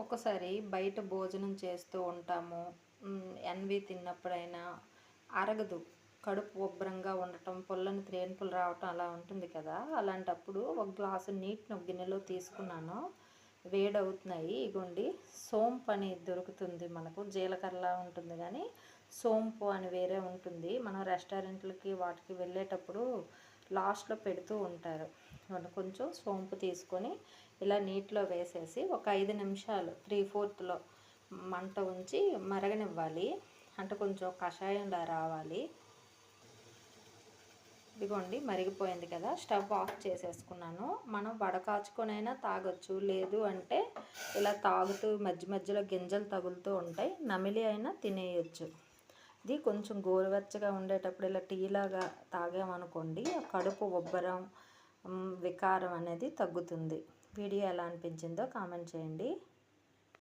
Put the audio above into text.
ఒక్కొక్కసారి బయట భోజనం చేస్తూ ఉంటాము. ఎన్వి తిన్నప్పుడైనా అరగదు. కడుపు ఉబ్బరంగా ఉండటం పొల్లని త్రేన్పులు రావటం అలా ఉంటుంది కదా. అలాంటప్పుడు ఒక గ్లాసు నీటిని ఒక గిన్నెలో తీసుకున్నాను. వేడవుతున్నాయి. ఇగోండి సోంపు అని దొరుకుతుంది మనకు. జీలకర్రలా ఉంటుంది కానీ సోంపు అని వేరే ఉంటుంది. మనం రెస్టారెంట్లకి వాటికి వెళ్ళేటప్పుడు లాస్ట్లో పెడుతూ ఉంటారు. కొంచెం సోంపు తీసుకొని ఇలా నీటిలో వేసేసి ఒక ఐదు నిమిషాలు త్రీ ఫోర్త్లో మంట ఉంచి మరగనివ్వాలి. అంటే కొంచెం కషాయంలా రావాలి. ఇదిగోండి మరిగిపోయింది కదా. స్టవ్ ఆఫ్ చేసేసుకున్నాను. మనం వడకాచుకొనైనా తాగొచ్చు. లేదు అంటే ఇలా తాగుతూ మధ్య మధ్యలో గింజలు తగులుతూ ఉంటాయి. నమిలి అయినా తినేయచ్చు. ఇది కొంచెం గోరువెచ్చగా ఉండేటప్పుడు ఇలా టీలాగా తాగామనుకోండి కడుపు ఉబ్బరం వికారం అనేది తగ్గుతుంది. వీడియో ఎలా అనిపించిందో కామెంట్ చేయండి.